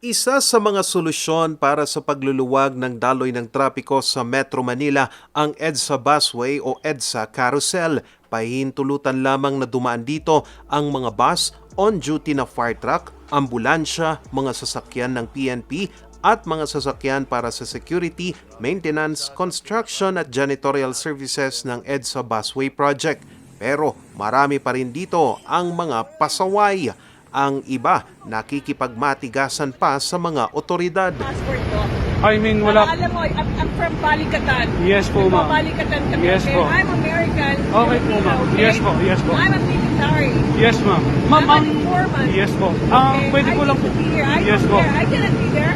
Isa sa mga solusyon para sa pagluluwag ng daloy ng trapiko sa Metro Manila ang EDSA Busway o EDSA Carousel. Pahintulutan lamang na dumaan dito ang mga bus, on-duty na fire truck, ambulansya, mga sasakyan ng PNP at mga sasakyan para sa security, maintenance, construction at janitorial services ng EDSA Busway Project. Pero marami pa rin dito ang mga pasaway. Ang iba nakikipagmatigasan pa sa mga otoridad. passport ko. I mean, Wala. wala. alam mo, I'm, I'm from Balikatan. Yes po, ma'am. Balikatan kami. Yes po. I'm American. Okay po, ma'am. okay? Yes po, yes po. I'm a military. Yes, ma'am. Ma'am, I'm an informant. Yes po. Ah, Okay? pwede I ko lang po. to be here. I Yes po. care. I cannot be there.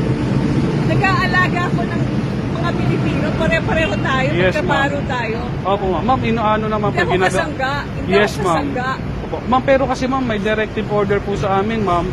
Nag-aalaga ako ng mga Pilipino. Pare-pareho tayo. Yes, Magkaparo tayo. Opo, ma'am. Ma'am, inaano naman Hindi po ako ginagawa. kasangga. Hindi Yes, ako kasangga. Opo. Ma'am, pero kasi ma'am, may directive order po sa amin, ma'am,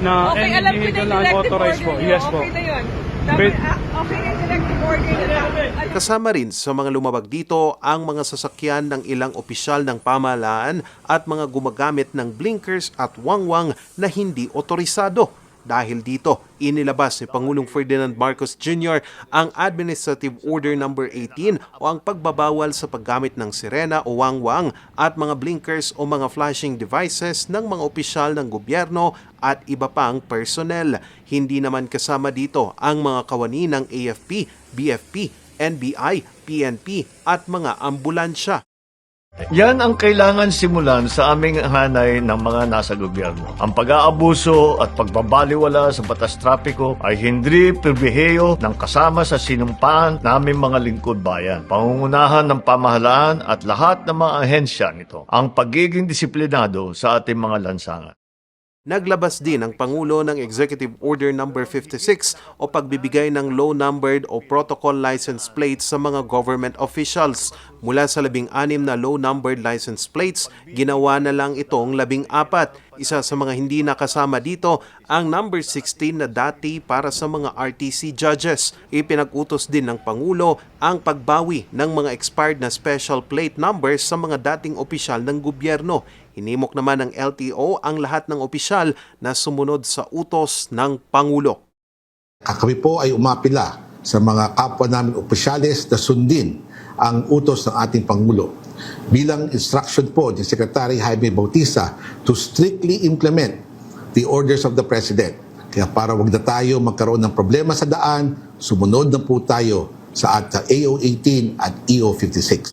na Okay, any alam ko na vehicle yung na directive unauthorized order po. Yes po. Okay na yun. Dapat, But- ah, okay na yung directive order nyo. Alam- Kasama rin sa mga lumabag dito ang mga sasakyan ng ilang opisyal ng pamahalaan at mga gumagamit ng blinkers at wangwang na hindi otorisado. Dahil dito, inilabas ni Pangulong Ferdinand Marcos Jr. ang Administrative Order No. 18 o ang pagbabawal sa paggamit ng sirena o wangwang at mga blinkers o mga flashing devices ng mga opisyal ng gobyerno at iba pang personnel. Hindi naman kasama dito ang mga kawani ng AFP, BFP, NBI, PNP at mga ambulansya. Yan ang kailangan simulan sa aming hanay ng mga nasa gobyerno. Ang pag-aabuso at pagbabaliwala sa batas trapiko ay hindi pribiheyo ng kasama sa sinumpaan naming mga lingkod bayan. Pangungunahan ng pamahalaan at lahat ng mga ahensya nito ang pagiging disiplinado sa ating mga lansangan. Naglabas din ang Pangulo ng Executive Order No. 56 o pagbibigay ng low-numbered o protocol license plates sa mga government officials. Mula sa labing-anim na low-numbered license plates, ginawa na lang itong labing-apat. Isa sa mga hindi nakasama dito ang number 16 na dati para sa mga RTC judges. Ipinag-utos din ng Pangulo ang pagbawi ng mga expired na special plate numbers sa mga dating opisyal ng gobyerno. Hinimok naman ng LTO ang lahat ng opisyal na sumunod sa utos ng Pangulo. Kami po ay umapila sa mga kapwa namin opisyalis na sundin ang utos ng ating Pangulo. Bilang instruction po ni Secretary Jaime Bautista to strictly implement the orders of the President. Kaya para wag na tayo magkaroon ng problema sa daan, sumunod na po tayo sa at AO 18 at EO 56.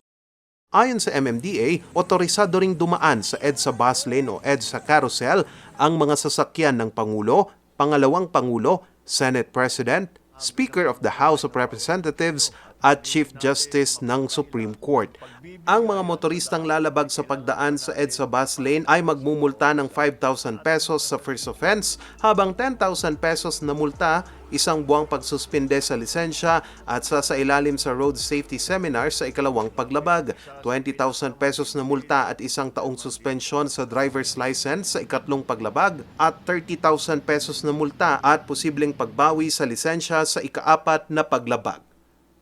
Ayon sa MMDA, otorisado ring dumaan sa EDSA bus lane o EDSA carousel ang mga sasakyan ng Pangulo, Pangalawang Pangulo, Senate President, Speaker of the House of Representatives at Chief Justice ng Supreme Court. Ang mga motoristang lalabag sa pagdaan sa EDSA bus lane ay magmumulta ng 5,000 pesos sa first offense habang 10,000 pesos na multa isang buwang pagsuspinde sa lisensya at sasailalim sa road safety seminar sa ikalawang paglabag, 20,000 pesos na multa at isang taong suspensyon sa driver's license sa ikatlong paglabag at 30,000 pesos na multa at posibleng pagbawi sa lisensya sa ikaapat na paglabag.